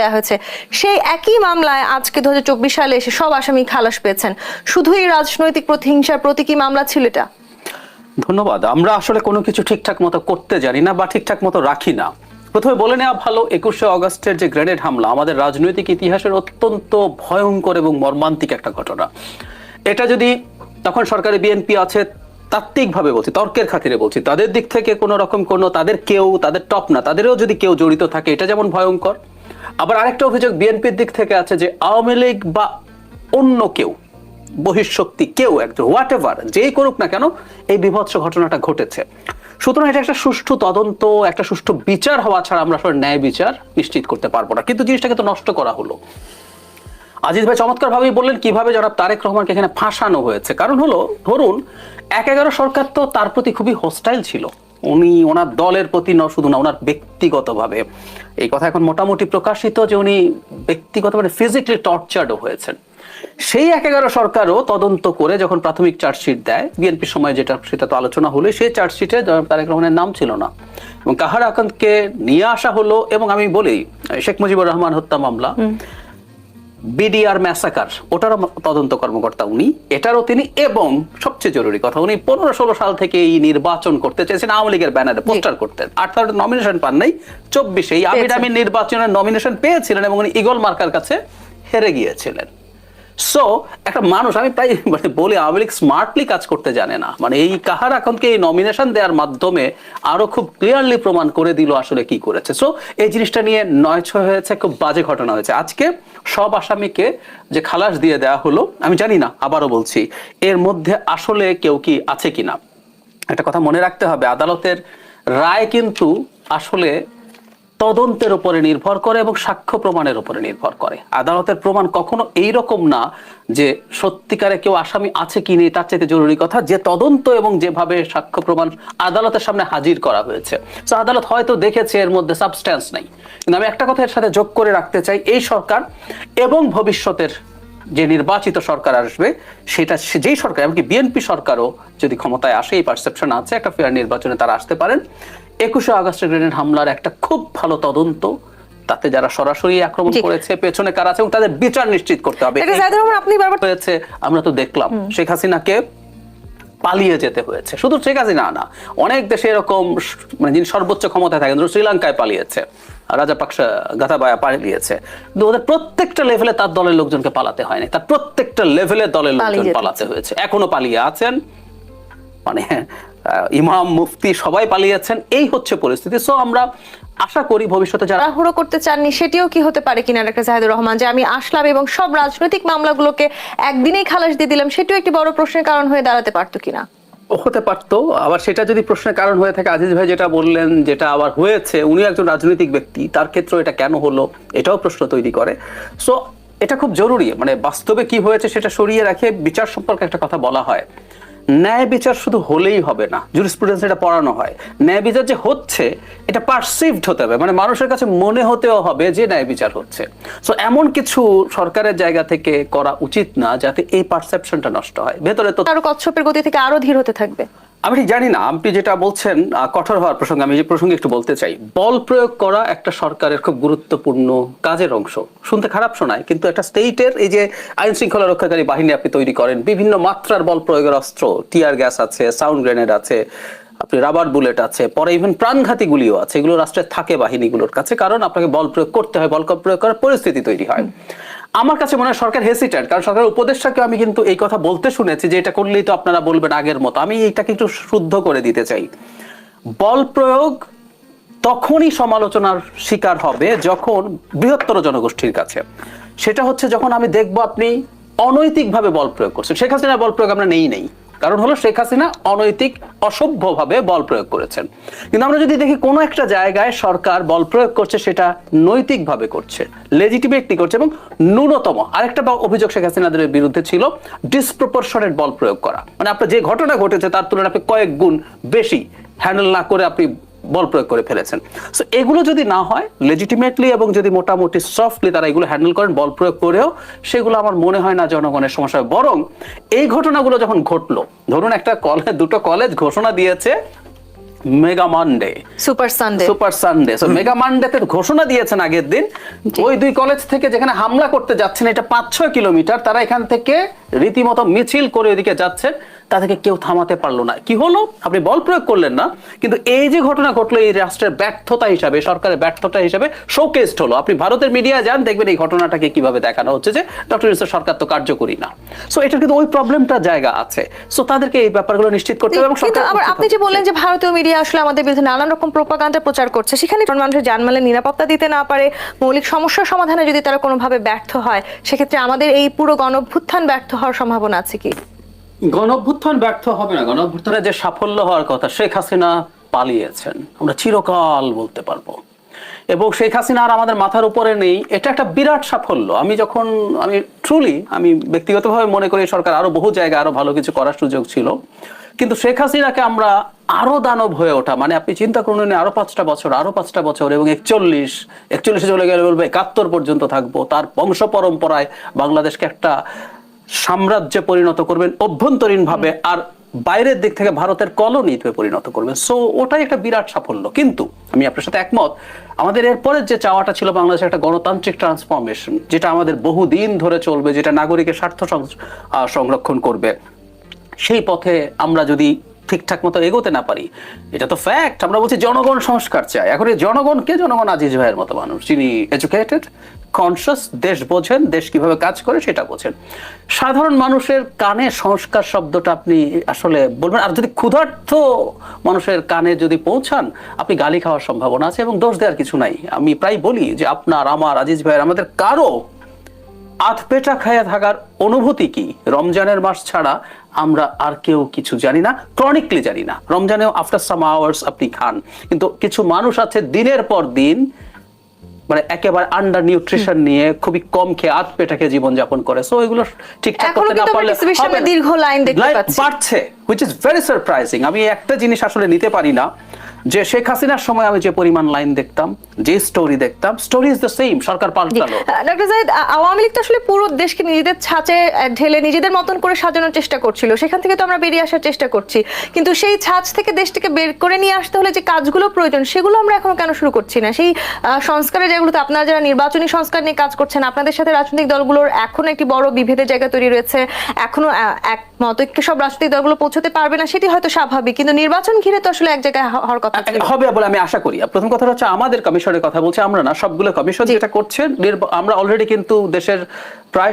দেওয়া হয়েছে। সেই একই মামলায় আজকে দুহাজার চব্বিশ সালে এসে সব আসামি খালাস পেয়েছেন। শুধু এই রাজনৈতিক প্রতিহিংসার প্রতীকী মামলা ছিল এটা? ধন্যবাদ। আমরা আসলে কোনো কিছু ঠিকঠাক মতো করতে জানি না বা ঠিকঠাক মতো রাখি না। প্রথমে বলে নেওয়া ভালো, একুশে অগস্টের যে গ্রেনেড হামলা, আমাদের রাজনৈতিক ইতিহাসের অত্যন্ত ভয়ঙ্কর এবং মর্মান্তিক একটা ঘটনা। এটা যদি তখন সরকারি বিএনপি আছে, তাত্ত্বিকভাবে বলছি, তর্কের খাতিরে বলছি, তাদের দিক থেকে কোনো রকম কোনো, তাদের কেউ, তাদের টপ না, তাদেরও যদি কেউ জড়িত থাকে, এটা যেমন ভয়ঙ্কর আবার আরেকটা অভিযোগ বিএনপির দিক থেকে আছে যে আওয়ামী লীগ বা অন্য কেউ, বহিঃশক্তি কেউ একজন হোয়াট এভার যেই করুক না কেন, এই বিভৎস ঘটনাটা ঘটেছে। সুতরাং এটা একটা সুষ্ঠু তদন্ত, একটা সুষ্ঠু বিচার হওয়া ছাড়া আমরা আসলে ন্যায় বিচার নিশ্চিত করতে পারব না। কিন্তু জিনিসটাকে তো নষ্ট করা হলো। আজিজ ভাই চমৎকার ভাবেই বললেন কীভাবে জনাব তারেক রহমানকে এখানে ফাঁসানো হয়েছে। কারণ হলো, ধরুন, এক এগারো সরকার তো তার প্রতি খুবই হোস্টাইল ছিল। উনি ওনার দলের প্রতি ন শুধু না, ওনার ব্যক্তিগতভাবে। এই কথা এখন মোটামুটি প্রকাশিত যে উনি ব্যক্তিগতভাবে ফিজিক্যালি টর্চার্ডও হয়েছেন। সেই এক এগারো সরকারও তদন্ত করে যখন প্রাথমিক চার্জশিট দেয় বিএনপির সময় যেটা, সেটা তো আলোচনা হলো, সেই চার্জশিটে তারেক রহমানের নাম ছিল না। এবং কাহার আকান্তকে নিয়ে আসা হলো, এবং আমি বলি, শেখ মুজিবুর রহমান হত্যা মামলা। বিডিআর ম্যাসাকার ওটারও তদন্ত কর্মকর্তা উনি এটারও তিনি এবং সবচেয়ে জরুরি কথা উনি পনেরো ষোলো সাল থেকে এই নির্বাচন করতে চেয়েছেন আওয়ামী লীগের ব্যানারে পোস্টার করতেন আর তার নমিনেশন পান নাই চব্বিশে এই আমির আমির নির্বাচনের নমিনেশন পেয়েছিলেন এবং উনি ইগল মার্কার কাছে হেরে গিয়েছিলেন। সো একটা মানুষ, আমি প্রায় মানে বলি, আওয়ামী লীগ স্মার্টলি কাজ করতে জানে না। মানে এই কাহার এখনকে এই নমিনেশন দেওয়ার মাধ্যমে আরও খুব ক্লিয়ারলি প্রমাণ করে দিল আসলে কি করেছে। সো এই জিনিসটা নিয়ে নয় ছয় হয়েছে, খুব বাজে ঘটনা হয়েছে। আজকে সব আসামিকে যে খালাস দিয়ে দেওয়া হলো, আমি জানি না, আবারও বলছি, এর মধ্যে আসলে কেউ কি আছে কিনা? একটা কথা মনে রাখতে হবে, আদালতের রায় কিন্তু আসলে তদন্তের উপরে নির্ভর করে এবং সাক্ষ্য প্রমাণের উপরে নির্ভর করে। আদালতের প্রমাণ কখনো এই রকম না যে সত্যিকারে কেউ আসামি আছে কি নেই, তার চাইতে জরুরি কথা, যে তদন্ত এবং যেভাবে সাক্ষ্য প্রমাণ আদালতের সামনে হাজির করা হয়েছে। তো আদালত হয়তো দেখেছে এর মধ্যে সাবস্ট্যান্স নেই। কিন্তু আমি একটা কথা এর সাথে যোগ করে রাখতে চাই, এই সরকার এবং ভবিষ্যতের যে নির্বাচিত সরকার আসবে, সেটা যেই সরকার, এমনকি বিএনপি সরকারও যদি ক্ষমতায় আসে, এই পারসেপশন আছে, একটা ফেয়ার নির্বাচনে তারা আসতে পারেন। একুশে আগস্টের গ্রেনেড হামলার একটা খুব ভালো তদন্ত। তাতে যারা সরাসরি আক্রমণ করেছে পেছনে কারা আছে এবং তাদের বিচার নিশ্চিত করতে হবে। আপনি বারবার হয়েছে আমরা তো দেখলাম। শেখ হাসিনাকে পালিয়ে যেতে হয়েছে। শুধু শেখ হাসিনা না অনেক দেশে এরকম মানে যিনি সর্বোচ্চ ক্ষমতায় থাকেন শ্রীলঙ্কায় পালিয়েছে রাজা পাকসা গাথাবায়া পালিয়েছে। কিন্তু ওদের প্রত্যেকটা লেভেলে তার দলের লোকজনকে পালাতে হয়নি। তার প্রত্যেকটা লেভেলে দলের লোকজন পালাতে হয়েছে। এখনও পালিয়ে আছেন। মানে ইমাম মুফতি সবাই পালিয়েছেন। এই হচ্ছে পরিস্থিতি। সো আমরা আশা করি ভবিষ্যতে যারা তাড়াহুড়ো করতে চাননি সেটিও কি হতে পারে কিনা একটা জাহিদুর রহমান যে আমি আসলাম এবং সব রাজনৈতিক মামলাগুলোকে একদিনেই খালাস দিয়ে দিলাম সেটিও একটি বড় প্রশ্নের কারণ হয়ে দাঁড়াতে পারতো কিনা? হতে পারতো। আবার সেটা যদি প্রশ্নের কারণ হয়ে থাকে আজিজ ভাই যেটা বললেন যেটা আবার হয়েছে উনি একজন রাজনৈতিক ব্যক্তি তার ক্ষেত্রে এটা কেন হলো এটাও প্রশ্ন তৈরি করে। সো এটা খুব জরুরি। মানে বাস্তবে কি হয়েছে সেটা সরিয়ে রাখে বিচার সম্পর্কে একটা কথা বলা হয়। ন্যায় বিচার শুধু হলেই হবে না। জুরিস্প্রুডেন্স এটা পড়ানো হয়। ন্যায় বিচার যে হচ্ছে, এটা পারসিভড হতে হবে। মানে মানুষের কাছে মনে হতেও হবে যে ন্যায় বিচার হচ্ছে। সো এমন কিছু সরকারের জায়গা থেকে করা উচিত না, যাতে এই পারসেপশনটা নষ্ট হয়। ভেতরে তো আরও কচ্ছপের গতি থেকে আরও ধীর হতে থাকবে। আমি ঠিক জানি না আপনি যেটা বলছেন কঠোর হওয়ার প্রসঙ্গে আমি যে প্রসঙ্গে একটু বলতে চাই। বল প্রয়োগ করা একটা সরকারের খুব গুরুত্বপূর্ণ কাজের অংশ। শুনতে খারাপ শোনায়, কিন্তু একটা স্টেটের এই যে আইন শৃঙ্খলা রক্ষাকারী বাহিনী আপনি তৈরি করেন, বিভিন্ন মাত্রার বল প্রয়োগের অস্ত্র, টিয়ার গ্যাস আছে, সাউন্ড গ্রেনেড আছে, আপনি রাবার বুলেট আছে, পরে ইভেন প্রাণঘাতী গুলিও আছে, এগুলো রাষ্ট্রের থাকে বাহিনীগুলোর কাছে, কারণ আপনাকে বল প্রয়োগ করতে হয়, বল প্রয়োগ করার পরিস্থিতি তৈরি হয়। আমার কাছে মনে হয় সরকার হেসিটেন্ট কারণ সরকারের উপদেষ্টাকে আমি কিন্তু এই কথা বলতে শুনেছি যে এটা করলেই তো আপনারা বলবেন আগের মতো। আমি এটাকে একটু শুদ্ধ করে দিতে চাই। বল প্রয়োগ তখনই সমালোচনার শিকার হবে যখন বৃহত্তর জনগোষ্ঠীর কাছে। সেটা হচ্ছে যখন আমি দেখব আপনি অনৈতিকভাবে বল প্রয়োগ করছেন। হাসিনার বল প্রয়োগ আমরা নেই নেই। কারণ হলো শেখ হাসিনা অনৈতিক, অসভ্যভাবে বল প্রয়োগ করেছেন। কিন্তু আমরা যদি দেখি কোনো একটা জায়গায় সরকার বল প্রয়োগ করছে, সেটা নৈতিকভাবে করছে লেজিটিমেটলি করছে এবং ন্যূনতম। আরেকটা অভিযোগ শেখ হাসিনাদের বিরুদ্ধে ছিল ডিসপ্রপোর্শনেট বল প্রয়োগ করা। মানে আপনার যে ঘটনা ঘটেছে, তার তুলনায় আপনি কয়েক গুণ বেশি হ্যান্ডেল না করে আপনি বল প্রয়োগ করে ফেলেছেন। সো এগুলো যদি না হয় লেজিটিমেটলি এবং যদি মোটামুটি সফটলি তারা এগুলো হ্যান্ডেল করেন বল প্রয়োগ করেও সেগুলো আমার মনে হয় না জনগণের সমস্যা। বরং এই ঘটনাগুলো যখন ঘটলো ধরুন একটা কলেজ দুটো কলেজ ঘোষণা দিয়েছে mega Monday super Sunday super Sunday so mega মানডেতে ঘোষণা দিয়েছেন আগের দিন ওই দুই কলেজ থেকে যেখানে হামলা করতে যাচ্ছেন এটা পাঁচ ছয় কিলোমিটার তারা এখান থেকে রীতিমতো মিছিল করে ওইদিকে যাচ্ছেন তাদেরকে কেউ থামাতে পারল না। কি হলো? আপনি বল প্রয়োগ করলেন না কিন্তু এই যে ঘটনা ঘটলো এই রাষ্ট্রের ব্যর্থতা হিসাবে সরকারের ব্যর্থতা হিসাবে শোকেসড হলো। আপনি ভারতের মিডিয়া যান দেখবেন এই ঘটনাটাকে কীভাবে দেখানো হচ্ছে যে ডক্টর ইউসুফ সরকার তো কার্যকরী না। সো এটার কিন্তু ওই প্রবলেমটা জায়গা আছে। সো তাদেরকে এই ব্যাপারগুলো নিশ্চিত করতে হবে এবং কিন্তু সরকার আবার আপনি যে বললেন যে ভারতীয় মিডিয়া আসলে আমাদের বিরুদ্ধে নানান রকম প্রোপাগান্ডা প্রচার করছে সেখানে মানুষের জানমালের নিরাপত্তা দিতে না পারে মৌলিক সমস্যার সমাধানে যদি তারা কোনোভাবে ব্যর্থ হয় সেক্ষেত্রে আমাদের এই পুরো গণভ্যুত্থান ব্যর্থ হওয়ার সম্ভাবনা আছে কি? গণঅভ্যুত্থান ব্যর্থ হবে না। গণঅভ্যুত্থানের যে সাফল্য হওয়ার কথা শেখ হাসিনা পালিয়েছেন, আমরা চিরকাল বলতে পারব। এবং শেখ হাসিনা আর আমাদের মাথার উপরে নেই, এটা একটা বিরাট সাফল্য। আমি যখন, আমি ট্রুলি আমি ব্যক্তিগতভাবে মনে করি সরকার আরও বহু জায়গায় আরও ভালো কিছু করার সুযোগ ছিল। কিন্তু শেখ হাসিনাকে আমরা আরও দানব হয়ে ওঠা মানে আপনি চিন্তা করুন, আরও পাঁচটা বছর, আরও পাঁচটা বছর, এবং একচল্লিশ, একচল্লিশে চলে গেলে বলব একাত্তর পর্যন্ত থাকব। তার বংশ পরম্পরায় বাংলাদেশকে একটা সাম্রাজ্যে পরিণত করবেন অভ্যন্তরীণ ভাবে আর বাইরের দিক থেকে ভারতের কলোনিতে পরিণত করবেন। সো ওটাই একটা বিরাট সাফল্য। কিন্তু আমি আপনার সাথে একমত আমাদের এরপরের যে চাওয়াটা ছিল বাংলাদেশের একটা গণতান্ত্রিক ট্রান্সফরমেশন যেটা আমাদের বহুদিন ধরে চলবে যেটা নাগরিকের স্বার্থ সংরক্ষণ করবে সেই পথে আমরা যদি ঠিকঠাক মতো এগোতে না পারি এটা তো ফ্যাক্ট আমরা বলছি জনগণ সংস্কার চাই। এখন এই জনগণকে জনগণ আজিজ ভাইয়ের মতো মানুষ? যিনি এডুকেটেড কনসিয়াস দেশ বোঝেন, দেশ কীভাবে কাজ করে সেটা বোঝেন। সাধারণ মানুষের কানে সংস্কার শব্দটা আপনি আসলে বলবেন। আর যদি ক্ষুধার্থ মানুষের কানে যদি পৌঁছান, আপনি গালি খাওয়ার সম্ভাবনা আছে এবং দোষ দেওয়ার কিছু নাই। আমি প্রায় বলি যে আপনার, আমার, আজিজ ভাইয়ের, আমাদের কারও আধ পেটা খায়া থাকার অনুভূতি কি? রমজানের মাস ছাড়া আমরা আর কেউ কিছু জানি না ক্রনিকলি জানি না। রমজানেও আফটার সাম আওয়ার্স আপনি খান। কিন্তু কিছু মানুষ আছে দিনের পর দিন মানে একেবারে আন্ডার নিউট্রিশন নিয়ে খুবই কম খেয়ে আত পেটা খেয়ে জীবনযাপন করে সো এগুলো ঠিকঠাক করতে না পারলে। দীর্ঘ লাইন দেখতে পাচ্ছি। বাড়ছে হুইচ ইজ ভেরি সারপ্রাইজিং আমি একটা জিনিস আসলে নিতে পারি না যে শেখ হাসিনার সময় আমি যে পরিমাণ লাইন দেখতাম যে স্টোরি দেখতাম স্টোরি ইজ দ্য সেম সরকার পাল্টালো। ডক্টর জাহিদ আওয়ামী লীগ তো আসলে পুরো দেশকে নিজেদের ছাঁচে ঢেলে নিজেদের মতন করে সাজানোর চেষ্টা করছিল। সেখান থেকে তো আমরা বেরিয়ে আসার চেষ্টা করছি। কিন্তু সেই ছাঁচ থেকে দেশটিকে বের করে নিয়ে আসতে হলে যে কাজগুলো প্রয়োজন সেগুলো আমরা এখনও কেন শুরু করছি না? সেই সংস্কারের যেগুলোতে আপনারা যারা নির্বাচনী সংস্কার নিয়ে কাজ করছেন আপনাদের সাথে রাজনৈতিক দলগুলোর এখনও একটি বড় বিভেদের জায়গা তৈরি রয়েছে। এখনও একমত সব রাজনৈতিক দলগুলো পৌঁছতে পারবে না সেটি হয়তো স্বাভাবিক। কিন্তু নির্বাচন ঘিরে তো আসলে এক জায়গায় হওয়ার কথা। হবে বলে আমি আশা করি। প্রথম কথা হচ্ছে আমাদের কমিশনের কথা বলছি আমরা না সবগুলো কমিশন যেটা করছে আমরা অলরেডি কিন্তু দেশের প্রায়